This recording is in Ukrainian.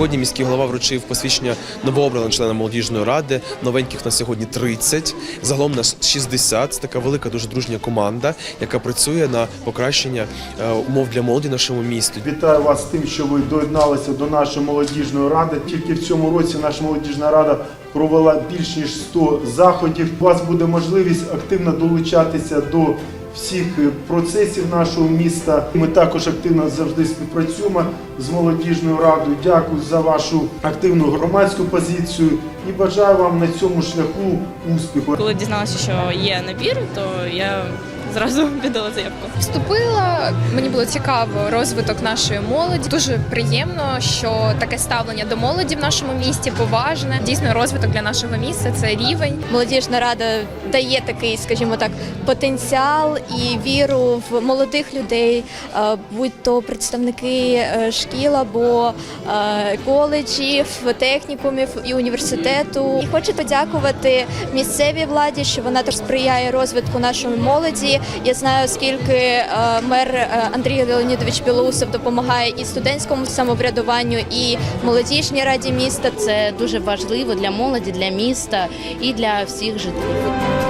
Сьогодні міський голова вручив посвідчення новообраним членам молодіжної ради. Новеньких на сьогодні 30, загалом нас 60. Це така велика, дуже дружня команда, яка працює на покращення е, умов для молоді в нашому місті. Вітаю вас з тим, що ви доєдналися до нашої молодіжної ради. Тільки в цьому році наша молодіжна рада провела більш ніж 100 заходів. У вас буде можливість активно долучатися до всіх е, процесів нашого міста. Ми також активно завжди співпрацюємо з молодіжною радою. Дякую за вашу активну громадську позицію і бажаю вам на цьому шляху успіху. Коли дізналася, що є набір, то я зразу віддала заявку. Вступила, мені було цікаво розвиток нашої молоді. Дуже приємно, що таке ставлення до молоді в нашому місті поважне. Дійсно, розвиток для нашого міста це рівень. Молодіжна рада дає такий, скажімо так, потенціал і віру в молодих людей, е, будь то представники е, шкіл або е, коледжів, технікумів і університету. І хочу подякувати місцевій владі, що вона так сприяє розвитку нашої молоді. Я знаю, скільки мер Андрій Леонідович Білоусов допомагає і студентському самоврядуванню, і молодіжній раді міста. Це дуже важливо для молоді, для міста і для всіх жителів.